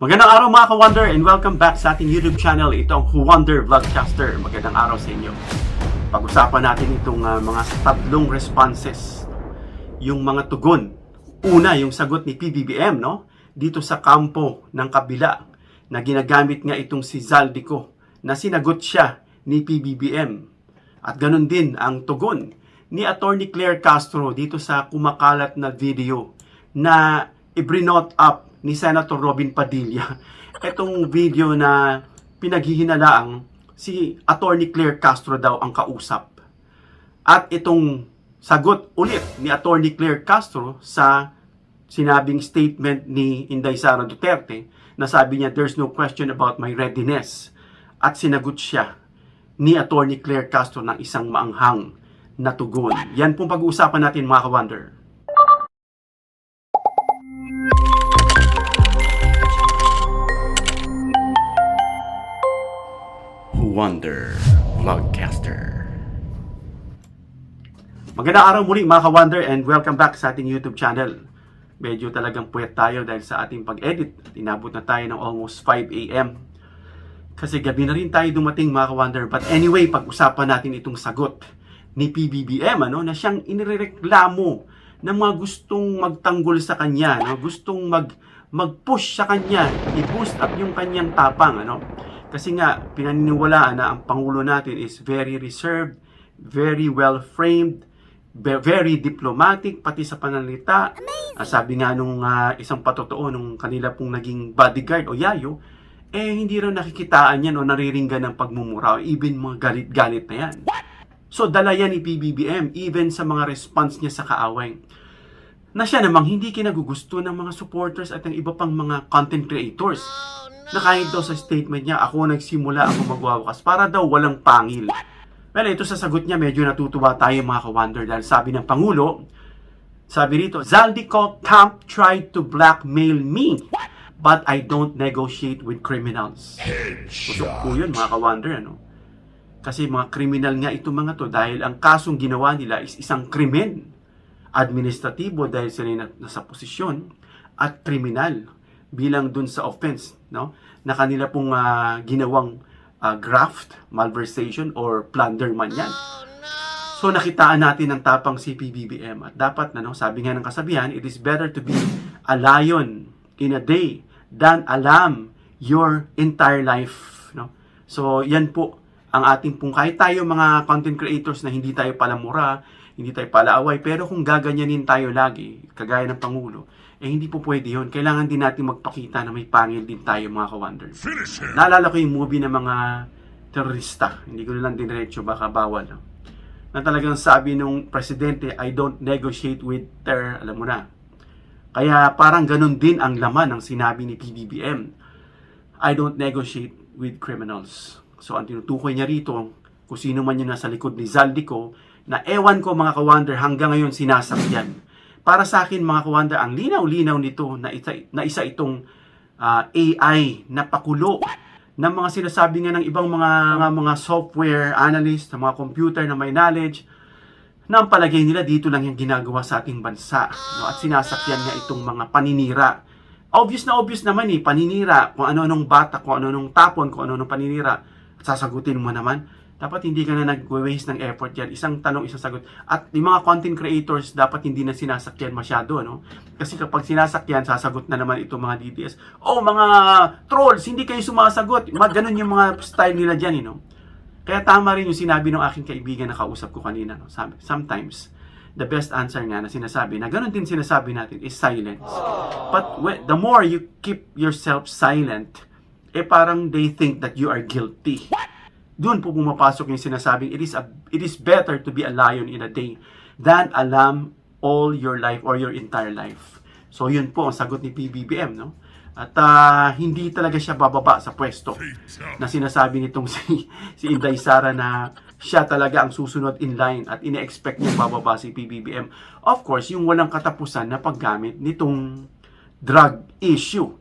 Magandang araw mga ka-Wonder and welcome back sa ating YouTube channel. Ito ang Wonder Vlogcaster. Magandang araw sa inyo. Pag-usapan natin itong ah, mga tatlong responses. Yung mga tugon. Una, yung sagot ni PBBM, no? Dito sa kampo ng kabila na ginagamit nga itong si Zaldico na sinagot siya ni PBBM. At ganun din ang tugon ni Attorney Claire Castro dito sa kumakalat na video na ibrinot up ni Senator Robin Padilla. Itong video na pinaghihinalaang si Attorney Claire Castro daw ang kausap. At itong sagot ulit ni Attorney Claire Castro sa sinabing statement ni Inday Sara Duterte na sabi niya there's no question about my readiness. At sinagot siya ni Attorney Claire Castro ng isang maanghang na tugon. Yan pong pag-uusapan natin mga ka-wonder. Wonder Vlogcaster. Magandang araw muli mga ka-Wonder and welcome back sa ating YouTube channel. Medyo talagang puyat tayo dahil sa ating pag-edit at inabot na tayo ng almost 5 a.m. Kasi gabi na rin tayo dumating mga ka-Wonder. But anyway, pag-usapan natin itong sagot ni PBBM ano, na siyang inireklamo ng mga gustong magtanggol sa kanya, no? gustong mag mag-push sa kanya, i-boost up yung kanyang tapang ano. Kasi nga pinaniniwalaan na ang pangulo natin is very reserved, very well framed, ve- very diplomatic pati sa pananalita. Ah, sabi nga nung ah, isang patotoo nung kanila pong naging bodyguard o yayo, eh hindi raw nakikitaan yan o nariringgan ng pagmumura o even mga galit-galit na yan. So dala yan ni PBBM even sa mga response niya sa kaaway. Na siya namang hindi kinagugusto ng mga supporters at ng iba pang mga content creators. Na kahit daw sa statement niya, ako nagsimula ako magwawakas para daw walang pangil. Well, ito sa sagot niya, medyo natutuwa tayo mga ka-wonder dahil sabi ng Pangulo, sabi rito, Zaldico camp tried to blackmail me, but I don't negotiate with criminals. Kusok po yun mga ka-wonder, ano? Kasi mga kriminal nga ito mga to dahil ang kasong ginawa nila is isang krimen. Administratibo dahil sila na, nasa posisyon at kriminal bilang dun sa offense no na kanila pong ah, ginawang ah, graft, malversation or plunder man yan. So nakitaan natin ang tapang si PBBM at dapat na no, sabi nga ng kasabihan, it is better to be a lion in a day than a lamb your entire life, no? So yan po ang ating pong kahit tayo mga content creators na hindi tayo palamura, hindi tayo palaaway, pero kung gaganyanin tayo lagi, kagaya ng Pangulo, eh hindi po pwede yun. Kailangan din natin magpakita na may pangil din tayo mga ka-wonder. Naalala ko yung movie ng mga terorista. Hindi ko na lang diretso, baka bawal. no? Na talagang sabi nung presidente, I don't negotiate with terror. Alam mo na. Kaya parang ganun din ang laman ng sinabi ni PBBM. I don't negotiate with criminals. So ang tinutukoy niya rito, kung sino man yung nasa likod ni Zaldico, na ewan ko mga ka-wonder hanggang ngayon sinasakyan. Para sa akin mga ka-wonder, ang linaw-linaw nito na isa, na isa itong ah, AI na pakulo ng mga sinasabi nga ng ibang mga mga, mga software analyst, ng mga computer na may knowledge na ang palagay nila dito lang yung ginagawa sa ating bansa. No? At sinasakyan nga itong mga paninira. Obvious na obvious naman eh, paninira, kung ano-anong bata, kung ano-anong tapon, kung ano-anong paninira, at sasagutin mo naman. Dapat hindi ka na nag-waste ng effort yan. Isang tanong, isang sagot. At yung mga content creators, dapat hindi na sinasakyan masyado, no? Kasi kapag sinasakyan, sasagot na naman itong mga DDS. Oh, mga trolls, hindi kayo sumasagot. Mga ganun yung mga style nila dyan, eh, no? Kaya tama rin yung sinabi ng aking kaibigan na kausap ko kanina. No? Sometimes, the best answer nga na sinasabi, na ganun din sinasabi natin, is silence. But the more you keep yourself silent, eh parang they think that you are guilty. Doon po pumapasok yung sinasabing, it is, a, it is better to be a lion in a day than a lamb all your life or your entire life. So yun po ang sagot ni PBBM, no? At ah, hindi talaga siya bababa sa pwesto na sinasabi nitong si, si Inday Sara na siya talaga ang susunod in line at ine-expect niya bababa si PBBM. Of course, yung walang katapusan na paggamit nitong drug issue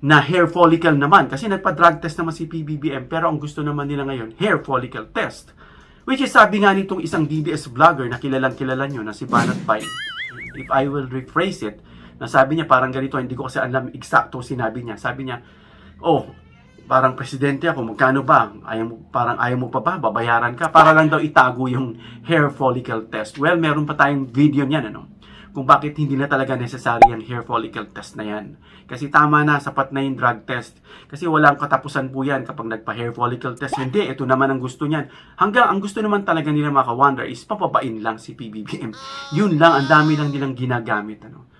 na hair follicle naman kasi nagpa-drug test naman si PBBM pero ang gusto naman nila ngayon hair follicle test which is sabi nga nitong isang DBS vlogger na kilalang kilala nyo na si Banat Bay if I will rephrase it Na sabi niya, parang ganito, hindi ko kasi alam eksakto sinabi niya. Sabi niya, oh, parang presidente ako, magkano ba? Ayaw mo, parang ayaw mo pa ba? Babayaran ka? Para lang daw itago yung hair follicle test. Well, meron pa tayong video niyan, ano? Kung bakit hindi na talaga necessary yung hair follicle test na yan. Kasi tama na, sapat na yung drug test. Kasi walang katapusan po yan kapag nagpa-hair follicle test. Hindi, ito naman ang gusto niyan. Hanggang ang gusto naman talaga nila mga ka-wonder is papabain lang si PBBM. Yun lang, ang dami lang nilang ginagamit. Ano?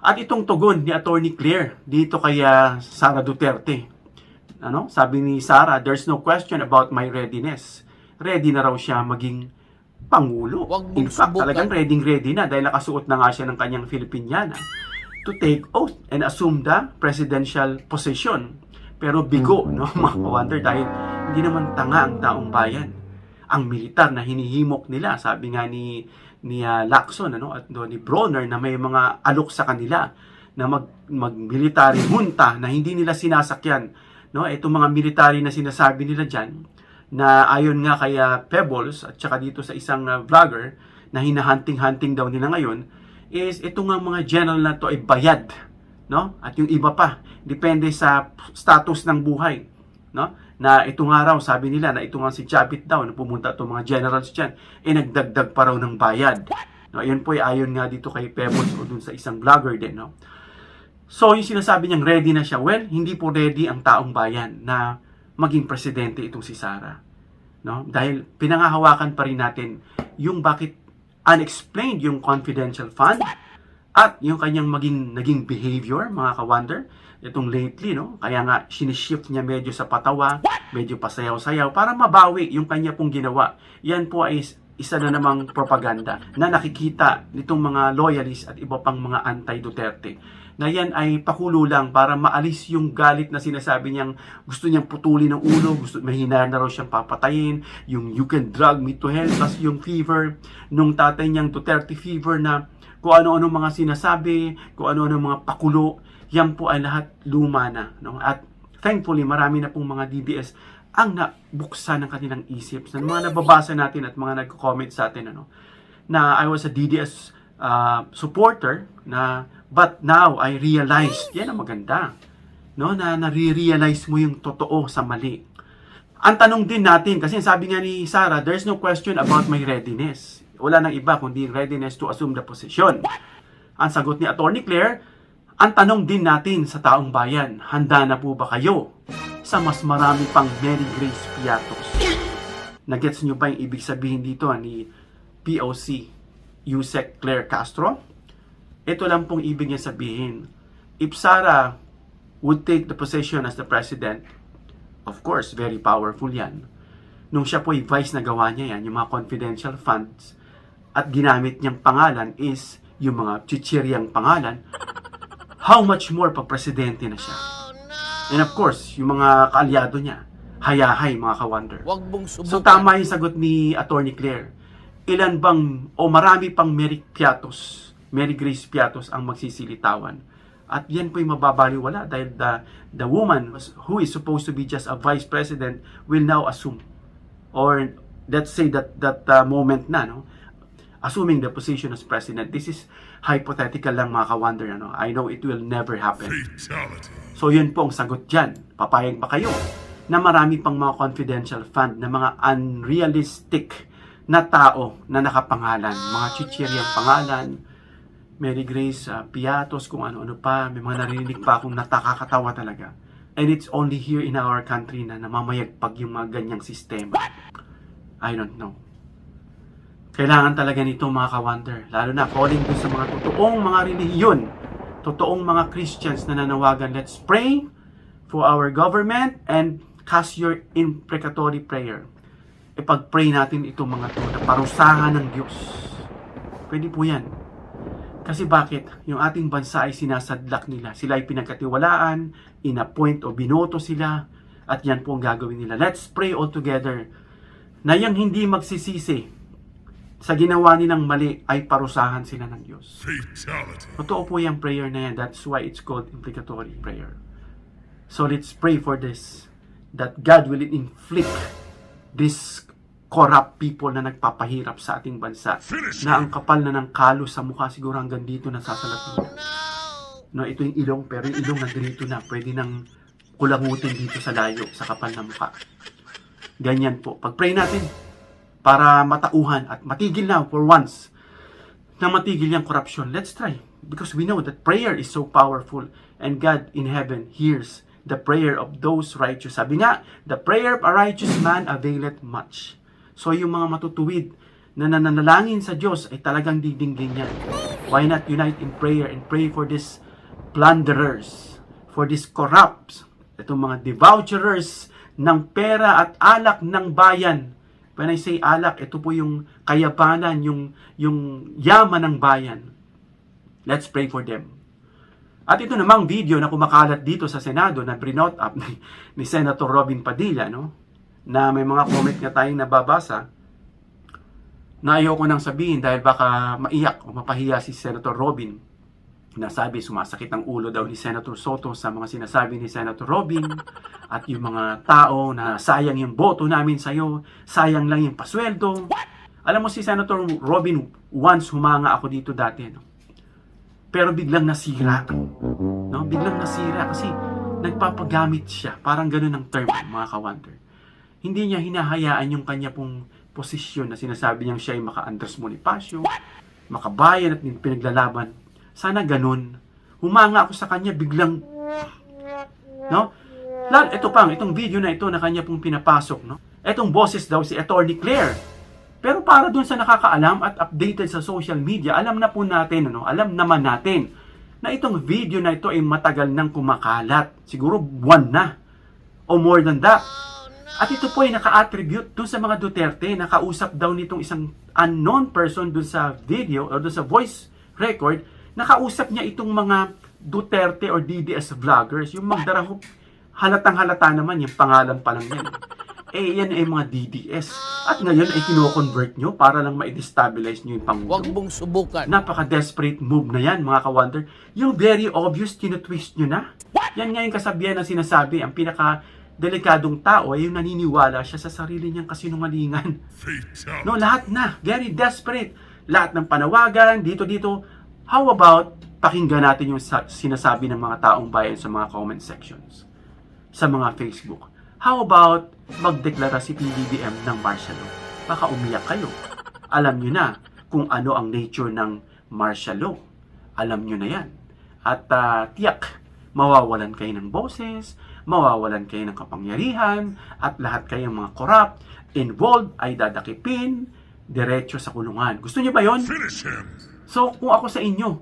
At itong tugon ni Attorney Claire dito kay ah, Sara Duterte. Ano? Sabi ni Sara, there's no question about my readiness. Ready na raw siya maging Pangulo. Mong In fact, subukan. talagang ready ready na dahil nakasuot na nga siya ng kanyang Filipiniana to take oath and assume the presidential position. Pero bigo, no, mga wonder dahil hindi naman tanga ang taong bayan. Ang militar na hinihimok nila, sabi nga ni ni ah, Lacson ano at do ni Bronner na may mga alok sa kanila na mag mag-military junta na hindi nila sinasakyan no itong mga military na sinasabi nila diyan na ayon nga kay ah, Pebbles at saka dito sa isang ah, vlogger na hinahunting-hunting daw nila ngayon is ito nga mga general na to ay bayad no? At yung iba pa depende sa status ng buhay no? Na ito nga raw sabi nila na ito nga si Chabit daw na pumunta itong mga generals diyan eh nagdagdag pa raw ng bayad no? Ayun po ay ayon nga dito kay Pebbles o dun sa isang vlogger din no? So, yung sinasabi niyang ready na siya, well, hindi po ready ang taong bayan na maging presidente itong si Sara. No? Dahil pinangahawakan pa rin natin yung bakit unexplained yung confidential fund at yung kanyang maging naging behavior, mga ka-wonder, itong lately, no? Kaya nga, sinishift niya medyo sa patawa, medyo pasayaw-sayaw, para mabawi yung kanya pong ginawa. Yan po ay isa na namang propaganda na nakikita nitong mga loyalists at iba pang mga anti-Duterte na yan ay pakulo lang para maalis yung galit na sinasabi niyang gusto niyang putulin ng ulo, gusto mahina na raw siyang papatayin, yung you can drug me to hell, plus yung fever, nung tatay niyang Duterte fever na kung ano-ano mga sinasabi, kung ano-ano mga pakulo, yan po ay lahat luma na. No? At thankfully, marami na pong mga DDS ang nabuksan ng kanilang isip. Sa mga nababasa natin at mga nagko-comment sa atin, ano, na I was a DDS uh, supporter na but now I realized, yan ang maganda, no, na nare-realize mo yung totoo sa mali. Ang tanong din natin, kasi sabi nga ni Sarah, there's no question about my readiness. Wala nang iba kundi readiness to assume the position. Ang sagot ni Attorney Claire, ang tanong din natin sa taong bayan, handa na po ba kayo sa mas marami pang Mary Grace Piatos? Nagets nyo ba yung ibig sabihin dito ah, ni POC Yusek Claire Castro? Ito lang pong ibig niya sabihin. If Sara would take the position as the president, of course, very powerful yan. Nung siya po ay vice na gawa niya yan, yung mga confidential funds, at ginamit niyang pangalan is yung mga chichiryang pangalan, how much more pag presidente na siya? And of course, yung mga kaalyado niya, hayahay mga ka-wonder. So tama yung sagot ni Attorney Claire. Ilan bang o marami pang Mary Piatos, Mary Grace Piatos ang magsisilitawan. At yan po yung mababaliwala dahil the, the woman who is supposed to be just a vice president will now assume or let's say that that uh, moment na no assuming the position as president this is hypothetical lang mga ka-wonder ano I know it will never happen Fatality. So yun po ang sagot dyan. Papayag ba kayo na marami pang mga confidential fund na mga unrealistic na tao na nakapangalan. Mga chichiryang pangalan, Mary Grace uh, Piatos, kung ano-ano pa. May mga narinig pa akong natakakatawa talaga. And it's only here in our country na namamayagpag yung mga ganyang sistema. I don't know. Kailangan talaga nito mga ka-wonder. Lalo na calling dun sa mga totoong mga relihiyon totoong mga Christians na nanawagan, let's pray for our government and cast your imprecatory prayer. Ipag-pray natin itong mga to na parusahan ng Diyos. Pwede po yan. Kasi bakit? Yung ating bansa ay sinasadlak nila. Sila ay pinagkatiwalaan, inappoint o binoto sila, at yan po ang gagawin nila. Let's pray all together na yung hindi magsisisi sa ginawa nilang mali ay parusahan sila ng Diyos. Fatality. Totoo po yung prayer na yan. That's why it's called implicatory prayer. So let's pray for this. That God will inflict this corrupt people na nagpapahirap sa ating bansa. Na ang kapal na ng kalo sa mukha siguro hanggang dito nasasalat nila. No, ito yung ilong, pero yung ilong nandito na. Pwede nang kulangutin dito sa layo, sa kapal ng mukha. Ganyan po. Pag-pray natin para matauhan at matigil na for once na matigil yung corruption. Let's try. Because we know that prayer is so powerful and God in heaven hears the prayer of those righteous. Sabi nga, the prayer of a righteous man availeth much. So yung mga matutuwid na nananalangin sa Diyos ay talagang didinggin yan. Why not unite in prayer and pray for these plunderers, for these corrupts, itong mga debaucherers ng pera at alak ng bayan. When I say alak, ito po yung kayapanan, yung, yung yaman ng bayan. Let's pray for them. At ito namang video na kumakalat dito sa Senado na brinot up ni, ni Senator Robin Padilla, no? Na may mga comment nga tayong nababasa na ayoko nang sabihin dahil baka maiyak o mapahiya si Senator Robin na sabi sumasakit ang ulo daw ni Senator Soto sa mga sinasabi ni Senator Robin at yung mga tao na sayang yung boto namin sa'yo, sayang lang yung pasweldo. Alam mo si Senator Robin once humanga ako dito dati no? pero biglang nasira no? biglang nasira kasi nagpapagamit siya parang ganun ang term mga ka-wonder hindi niya hinahayaan yung kanya pong posisyon na sinasabi niyang siya ay maka-Andres Bonifacio, makabayan at pinaglalaban. Sana ganun. Humanga ako sa kanya biglang no? Lalo, ito pang, itong video na ito na kanya pong pinapasok, no? Etong boses daw si Attorney Claire. Pero para dun sa nakakaalam at updated sa social media, alam na po natin, ano? Alam naman natin na itong video na ito ay matagal nang kumakalat. Siguro buwan na. O more than that. At ito po ay naka-attribute dun sa mga Duterte. Nakausap daw nitong isang unknown person dun sa video o dun sa voice record. Nakausap niya itong mga Duterte or DDS vloggers. Yung magdarahop, halatang halata naman yung pangalan pa lang yan. Eh, yan ay mga DDS. At ngayon ay kino-convert nyo para lang ma-destabilize nyo yung Pangulo. Huwag mong subukan. Napaka-desperate move na yan, mga ka-wonder. Yung very obvious, tinutwist nyo na. Yan nga yung kasabihan na sinasabi, ang pinaka delikadong tao ay yung naniniwala siya sa sarili niyang kasinungalingan. No, lahat na. Very desperate. Lahat ng panawagan, dito-dito. How about pakinggan natin yung sa- sinasabi ng mga taong bayan sa mga comment sections? Sa mga Facebook. How about magdeklara si PBBM ng martial law? Baka umiyak kayo. Alam nyo na kung ano ang nature ng martial law. Alam nyo na yan. At ah, tiyak, mawawalan kayo ng boses, mawawalan kayo ng kapangyarihan, at lahat kayong mga corrupt, involved ay dadakipin, diretso sa kulungan. Gusto niyo ba yon? So, kung ako sa inyo,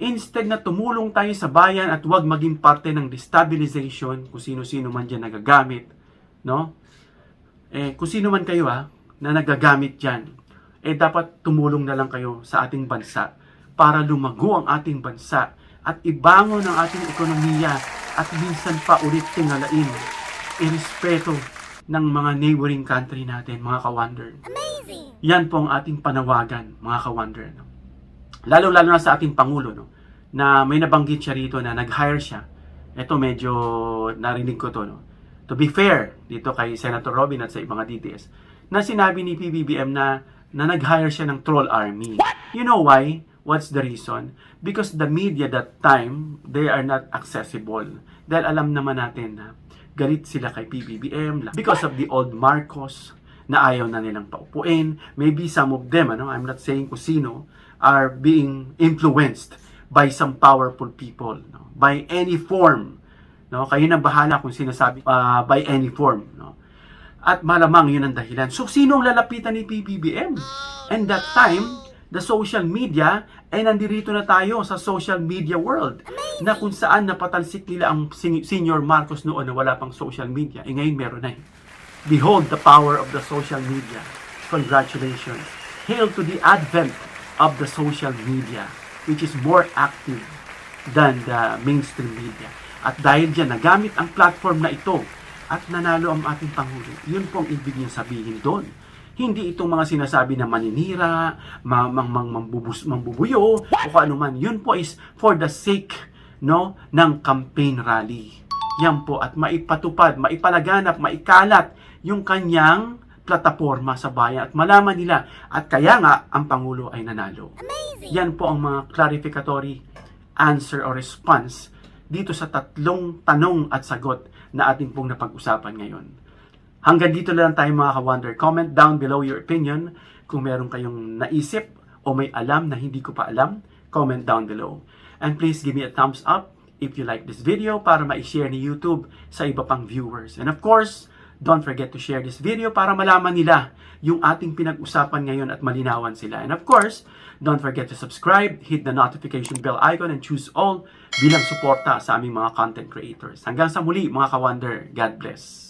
instead na tumulong tayo sa bayan at huwag maging parte ng destabilization, kung sino-sino man dyan nagagamit, no? Eh, kung sino man kayo ha, na nagagamit dyan, eh dapat tumulong na lang kayo sa ating bansa para lumago ang ating bansa at ibangon ang ating ekonomiya at minsan pa ulit tingalain irespeto ng mga neighboring country natin, mga ka-wonder. Yan po ang ating panawagan, mga ka-wonder. No? Lalo-lalo na sa ating Pangulo, no? na may nabanggit siya rito na nag-hire siya. Ito medyo narinig ko to. No? To be fair, dito kay Senator Robin at sa ibang DTS, na sinabi ni PBBM na, na nag-hire siya ng troll army. You know why? What's the reason? Because the media that time, they are not accessible. Dahil alam naman natin na galit sila kay PBBM because of the old Marcos na ayaw na nilang paupuin. Maybe some of them, ano, I'm not saying kung sino, are being influenced by some powerful people, no? by any form. No? Kayo na bahala kung sinasabi uh, by any form. No? At malamang yun ang dahilan. So, sino ang lalapitan ni PBBM? And that time, the social media, ay nandirito na tayo sa social media world na kung saan napatalsik nila ang sen- senior Marcos noon na wala pang social media. Eh ngayon meron na eh. Behold the power of the social media. Congratulations. Hail to the advent of the social media which is more active than the mainstream media. At dahil dyan, nagamit ang platform na ito at nanalo ang ating Pangulo. Yun po ang ibig niyang sabihin doon. Hindi itong mga sinasabi na maninira, ma- mang, mang, mambubus, mambubuyo, o kung ano man. Yun po is for the sake no, ng campaign rally. Yan po, at maipatupad, maipalaganap, maikalat yung kanyang plataforma sa bayan at malaman nila at kaya nga ang Pangulo ay nanalo. Yan po ang mga clarificatory answer or response dito sa tatlong tanong at sagot na ating pong napag-usapan ngayon. Hanggang dito lang tayo mga ka-wonder. Comment down below your opinion kung meron kayong naisip o may alam na hindi ko pa alam. Comment down below. And please give me a thumbs up if you like this video para ma-share ni YouTube sa iba pang viewers. And of course, don't forget to share this video para malaman nila yung ating pinag-usapan ngayon at malinawan sila. And of course, don't forget to subscribe, hit the notification bell icon, and choose all bilang suporta sa aming mga content creators. Hanggang sa muli mga ka-wonder, God bless.